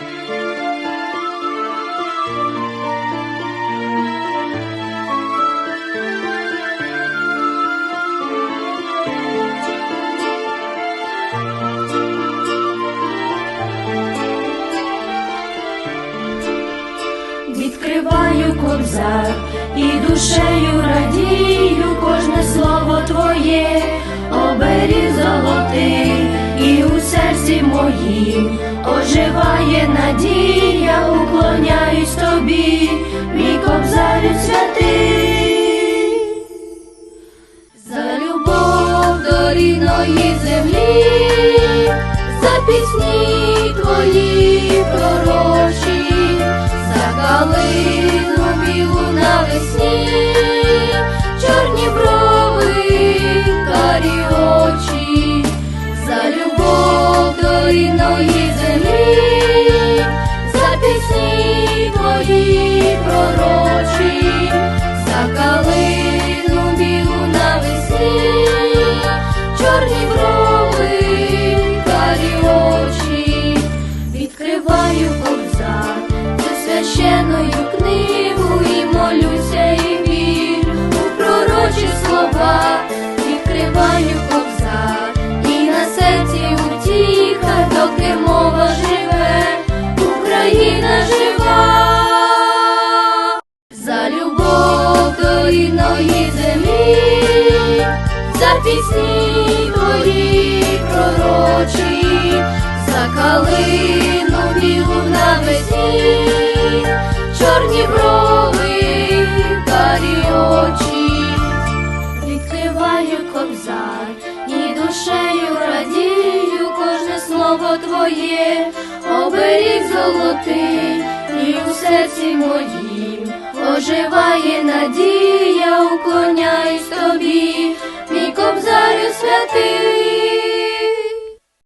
Відкриваю кобзар і душею радію кожне слово твоє, оберіг золотий, і у серці моїм оживає я уклоняюсь тобі, мій кобзарю святий. За любов до рідної землі, за пісні твої пісні пророчі, за калину білу навесні, чорні брови, карі очі, відкриваю кобзар, священною книгу і молюся і вірю у пророчі слова, відкриваю кобзар, і на серці утіха, доки мова живе, Україна жива до рідної землі, за пісні твої пророчі, за калину білу навесні, чорні брови, карі очі, відкриваю кобзар і душею радію кожне слово твоє, оберіг золотий, і у серці моїм оживає надія, уклоняюсь тобі, мій кобзарю святий.